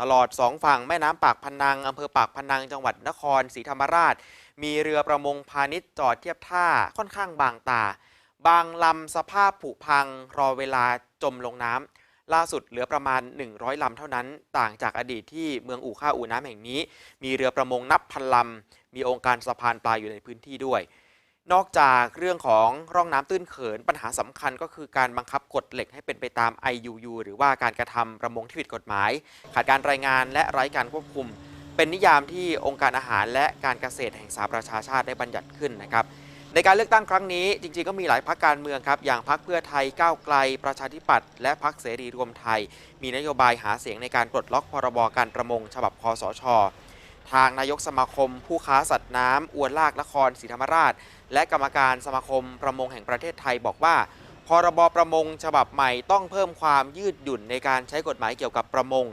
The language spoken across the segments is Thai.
ตลอดสองฝั่งแม่น้ำปากพนังอำเภอปากพนังจังหวัดนครศรีธรรมราช มีเรือประมงพาณิชย์จอดเทียบท่าค่อนข้างบางตา บางลำสภาพผุพังรอเวลาจมลงน้ำล่าสุดเหลือประมาณ 100 ลำเท่านั้น ต่างจากอดีตที่เมืองอู่ข้าอู่น้ำแห่งนี้ มีเรือประมงนับพันลำมีองค์การสะพานปลาอยู่ในพื้นที่ด้วย นอกจากเรื่องของร่องน้ำตื้นเขิน ปัญหาสำคัญก็คือการบังคับกฎเหล็กให้เป็นไปตาม IUU หรือว่าการกระทำประมงที่ผิดกฎหมาย ขาดการรายงานและไร้การควบคุม เป็นนิยามที่องค์การอาหารและการเกษตรแห่งสหประชาชาติได้บัญญัติขึ้นนะครับในการเลือกตั้งครั้งนี้จริงๆก็มีหลายพักการเมืองครับ อย่างพักเพื่อไทยก้าวไกล ประชาธิปัตย์และพักเสรีรวมไทย มีนโยบายหาเสียงในการปลดล็อกพรบการประมง ฉบับคอสช ทางนายกสมาคม ผู้ค้าสัตว์น้ำอวนลากนครศรีธรรมราช และกรรมการสมาคมประมงแห่งประเทศไทยบอกว่าพรบประมงฉบับใหม่ต้องเพิ่มความยืดหยุ่นในการใช้กฎหมายเกี่ยวกับประมง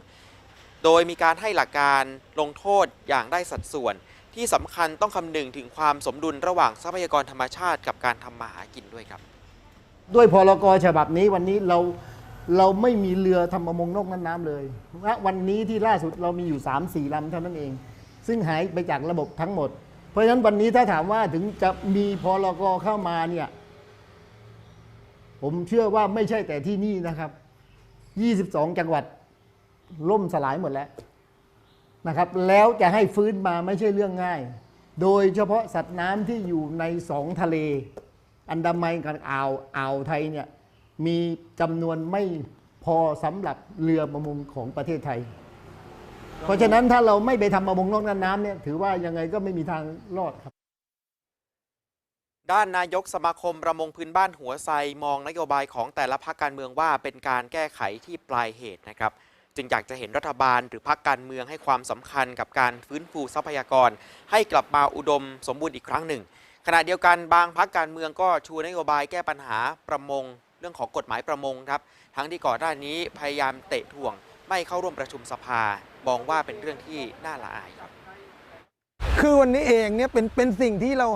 โดยมีการให้หลักการลงโทษอย่างได้สัดส่วน ที่สำคัญต้องคำนึงถึงความสมดุลระหว่างทรัพยากรธรรมชาติกับการทำมาหากินด้วยครับ ด้วยพรกฉบับนี้วันนี้เราเราไม่มีเรือทำประมงนอกน่านน้ำเลย วันนี้ที่ล่าสุดเรามีอยู่ 3 4ลำเท่านั้นเอง ซึ่งหายไปจากระบบทั้งหมด เพราะฉะนั้นวันนี้ถ้าถามว่าถึงจะมีพรกเข้ามาเนี่ยผมเชื่อว่าไม่ใช่แต่ที่นี่นะครับ 22 จังหวัดล่มสลายหมดแล้วนะครับ แล้วจะให้ฟื้นมาไม่ใช่เรื่องง่าย โดยเฉพาะสัตว์น้ำที่อยู่ในสองทะเล อันดามันกับอ่าวอ่าวไทยเนี่ยมีจำนวนไม่พอสำหรับเรือประมงของประเทศไทย เพราะฉะนั้นถ้าเราไม่ไปทำประมงนอกน่านน้ำเนี่ยถือว่ายังไงก็ไม่มีทางรอดครับ ด้านนายกสมาคมประมงพื้นบ้านหัวไซมองนโยบายของแต่ละพรรคการเมืองว่าเป็นการแก้ไขที่ปลายเหตุนะครับ จึงอยากจะเห็นรัฐบาลหรือพรรคการเมืองให้ความสำคัญกับการฟื้นฟูทรัพยากร ให้กลับมาอุดมสมบูรณ์อีกครั้งหนึ่ง ขณะเดียวกันบางพรรคการเมืองก็ชูนโยบายแก้ปัญหาประมง เรื่องของกฎหมายประมงครับ ทั้งที่ก่อนหน้านี้พยายามเตะถ่วง ไม่เข้าร่วมประชุมสภามองว่าเป็นเรื่องที่น่าละอายครับ คือวันนี้เองเนี่ยเป็นเป็นสิ่งที่เรา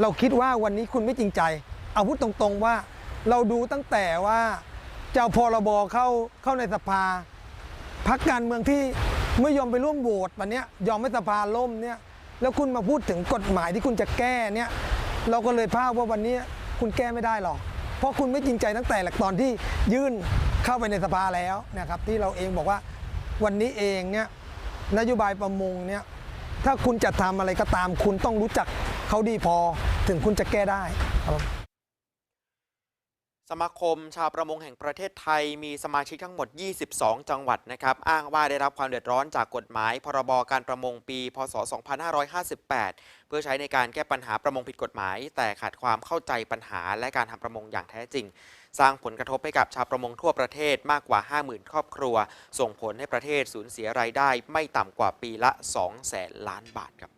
เราคิดว่าวันนี้คุณไม่จริงใจ เอาพูดตรงๆว่าเราดูตั้งแต่ว่าเจ้าพรบเข้าเข้าในสภาพักการเมืองที่ไม่ยอมไปร่วมโหวตวันนี้ยยอมให้สภาล่มเนี่ยแล้วคุณมาพูดถึงกฎหมายที่คุณจะแก้เนี่ยเราก็เลยภาพว่าวันนี้คุณแก้ไม่ได้หรอก เพราะคุณไม่จริงใจตั้งแต่หลักตอนที่ยื่น เข้าไปในสภาแล้วนะครับที่เราเองบอกว่าวันนี้เองเนี่ยนโยบายประมงเนี่ยถ้าคุณจะทำอะไรก็ตาม คุณต้องรู้จักเขาดีพอถึงคุณจะแก้ได้ครับสมาคมชาวประมงแห่งประเทศไทยมีสมาชิกทั้งหมด 22 จังหวัดนะครับ อ้างว่าได้รับความเดือดร้อนจากกฎหมาย พรบการประมงปี พศ 2558 เพื่อใช้ในการแก้ปัญหาประมงผิดกฎหมาย แต่ขาดความเข้าใจปัญหาและการทำประมงอย่างแท้จริง สร้างผลกระทบให้กับชาวประมงทั่วประเทศมากกว่า 50,000 ครอบครัว ส่งผลให้ประเทศสูญเสียรายได้ไม่ต่ำกว่าปีละ2แสนล้านบาทครับ